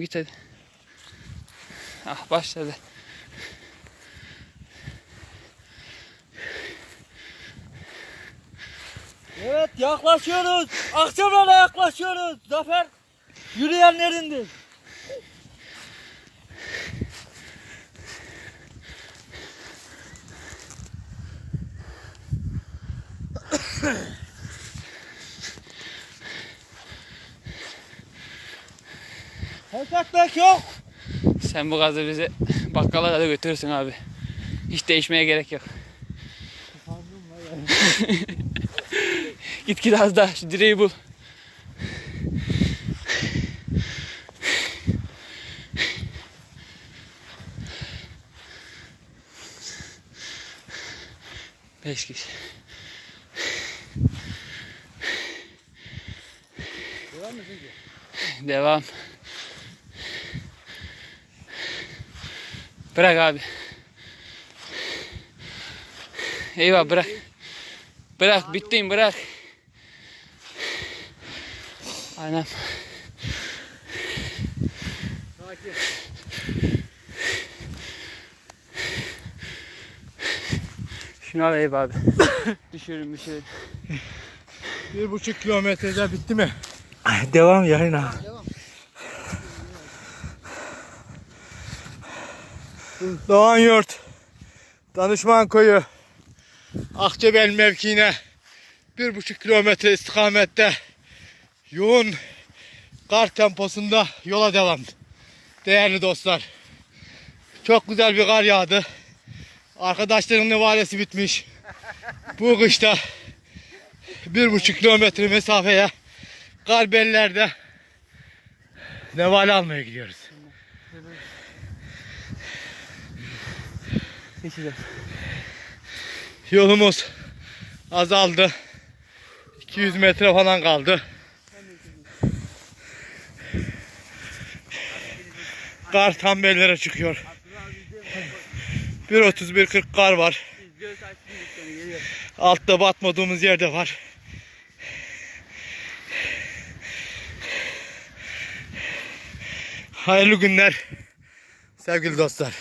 Git hadi. Ah başladı. Evet yaklaşıyoruz. Akçalar'a yaklaşıyoruz. Zafer yürüyenlerindir. Fesatlık yok. Sen bu gazı bizi bakkala da götürürsün abi. Hiç değişmeye gerek yok. git git az daha şu direği bul. Beş kişi. Devam. Bırak abi. Eyvah bırak. Bırak bittin bırak. Aynen. Şunu al Eyüp abi. düşürün düşürün. Bir buçuk kilometrede bitti mi? Devam yayına. Doğan Yurt, Danışman Koyu, Akçebel mevkiine bir buçuk kilometre istikamette yoğun kar temposunda yola devam. Değerli dostlar, çok güzel bir kar yağdı. Arkadaşlarımın nevalesi bitmiş. Bu kışta bir buçuk kilometre mesafeye kar bellerde nevale almaya gidiyoruz. Geçeceğiz. Yolumuz azaldı. 200 metre falan kaldı. Kar tam bellere çıkıyor. 1.31-40 kar var. Altta batmadığımız yerde var. Hayırlı günler sevgili dostlar.